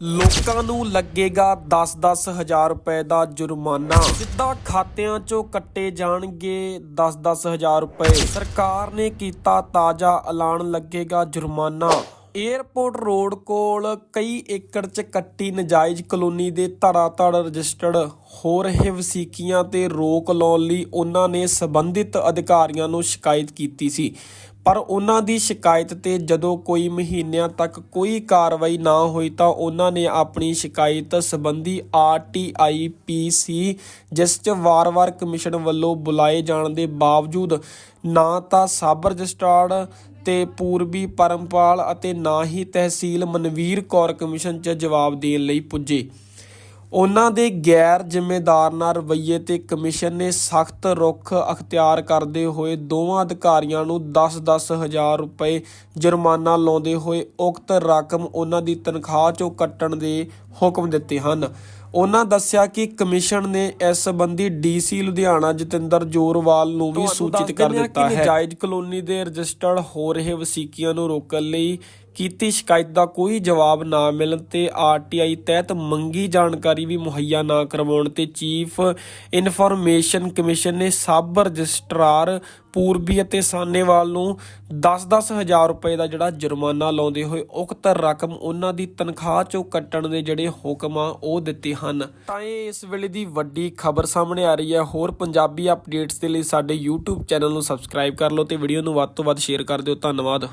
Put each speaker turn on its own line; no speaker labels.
ਲੋਕਾਂ ਨੂੰ ਲੱਗੇਗਾ 10-10 ਹਜ਼ਾਰ ਰੁਪਏ ਦਾ ਜੁਰਮਾਨਾ। ਸਿੱਧਾ ਖਾਤਿਆਂ 'ਚੋਂ ਕੱਟੇ ਜਾਣਗੇ 10-10 ਹਜ਼ਾਰ ਰੁਪਏ। ਸਰਕਾਰ ਨੇ ਕੀਤਾ ਤਾਜ਼ਾ ਐਲਾਨ, ਲੱਗੇਗਾ ਜੁਰਮਾਨਾ। ਏਅਰਪੋਰਟ ਰੋਡ ਕੋਲ ਕਈ ਏਕੜ 'ਚ ਕੱਟੀ ਨਜਾਇਜ਼ ਕਲੋਨੀ ਦੇ ਧਰਾਧੜ ਰਜਿਸਟਰਡ। ਹੋ ਰਹੇ ਵਸੀਕੀਆਂ ਤੇ ਰੋਕ ਲਾਉਣ ਲਈ ਉਹਨਾਂ ਨੇ ਸੰਬੰਧਿਤ ਅਧਿਕਾਰੀਆਂ ਨੂੰ ਸ਼ਿਕਾਇਤ ਕੀਤੀ ਸੀ। ਪਰ ਉਹਨਾਂ ਦੀ ਸ਼ਿਕਾਇਤ ਤੇ ਜਦੋਂ ਕੋਈ ਮਹੀਨਿਆਂ ਤੱਕ ਕੋਈ ਕਾਰਵਾਈ ਨਾ ਹੋਈ ਤਾਂ ਉਹਨਾਂ ਨੇ ਆਪਣੀ ਸ਼ਿਕਾਇਤ ਸੰਬੰਧੀ ਆਰਟੀਆਈ ਪੀਸੀ ਜਿਸ 'ਚ ਵਾਰ-ਵਾਰ ਕਮਿਸ਼ਨ ਵੱਲੋਂ ਬੁਲਾਏ ਜਾਣ ਦੇ ਬਾਵਜੂਦ ਨਾ ਤਾਂ ਸਬ ਰਜਿਸਟਰਾਰ ਤੇ ਪੂਰਬੀ ਪਰਮਪਾਲ ਅਤੇ ਨਾ ਹੀ ਤਹਿਸੀਲ ਮਨਵੀਰ ਕੌਰ ਕਮਿਸ਼ਨ 'ਚ ਜਵਾਬ ਦੇਣ ਲਈ ਪੁੱਜੇ। ਉਹਨਾਂ ਦੇ ਗੈਰ ਜ਼ਿੰਮੇਦਾਰ ਰਵੱਈਏ ਤੇ ਕਮਿਸ਼ਨ ਨੇ ਸਖਤ ਰੁਖ ਅਖਤਿਆਰ ਕਰਦੇ ਹੋਏ ਦੋਵਾਂ ਅਧਿਕਾਰੀਆਂ ਨੂੰ 10-10 ਹਜ਼ਾਰ ਰੁਪਏ ਜੁਰਮਾਨਾ ਲਾਉਂਦੇ ਹੋਏ ਉਕਤ ਰਕਮ ਉਹਨਾਂ ਦੀ ਤਨਖਾਹ ਚੋਂ ਕੱਟਣ ਦੇ ਹੁਕਮ ਦਿੱਤੇ ਹਨ। ਉਹਨਾਂ ਦੱਸਿਆ ਕਿ ਕਮਿਸ਼ਨ ਨੇ ਇਸ ਸੰਬੰਧੀ ਡੀਸੀ ਲੁਧਿਆਣਾ ਜਤਿੰਦਰ ਜੋਰਵਾਲ ਨੂੰ ਵੀ ਸੂਚਿਤ ਕਰ ਦਿੱਤਾ ਹੈ। ਨਜਾਇਜ਼ ਕਲੋਨੀ ਦੇ ਰਜਿਸਟਰਡ ਹੋ ਰਹੇ ਵਸੀਕੀਆਂ ਨੂੰ ਰੋਕਣ ਲਈ ਕੀਤੀ ਸ਼ਿਕਾਇਤ ਦਾ ਕੋਈ ਜਵਾਬ ਨਾ ਮਿਲਣ ਤੇ ਆਰਟੀਆਈ ਤਹਿਤ ਮੰਗੀ ਜਾਣਕਾਰੀ ਵੀ ਮੁਹੱਈਆ ਨਾ ਕਰਵਾਉਣ ਤੇ ਚੀਫ ਇਨਫੋਰਮੇਸ਼ਨ ਕਮਿਸ਼ਨ ਨੇ ਸਬ ਰਜਿਸਟਰਾਰ ਪੂਰਬੀ ਅਤੇ ਸਾਨੇਵਾਲ ਨੂੰ 10-10 ਹਜ਼ਾਰ ਰੁਪਏ ਦਾ ਜਿਹੜਾ ਜੁਰਮਾਨਾ ਲਾਉਂਦੇ ਹੋਏ ਉਕਤ ਰਕਮ ਉਹਨਾਂ ਦੀ ਤਨਖਾਹ ਚੋਂ ਕੱਟਣ ਦੇ ਜਿਹੜੇ ਹੁਕਮ ਆ, ਉਹ ਦਿੱਤੇ ਹਨ। ਤਾਂ ਇਹ ਇਸ ਵੇਲੇ ਦੀ ਵੱਡੀ ਖਬਰ ਸਾਹਮਣੇ ਆ ਰਹੀ ਹੈ। ਹੋਰ ਪੰਜਾਬੀ ਅਪਡੇਟਸ ਦੇ ਲਈ ਸਾਡੇ YouTube ਚੈਨਲ ਨੂੰ ਸਬਸਕ੍ਰਾਈਬ ਕਰ ਲਓ ਤੇ ਵੀਡੀਓ ਨੂੰ ਵੱਧ ਤੋਂ ਵੱਧ ਸ਼ੇਅਰ ਕਰ ਦਿਓ। ਧੰਨਵਾਦ।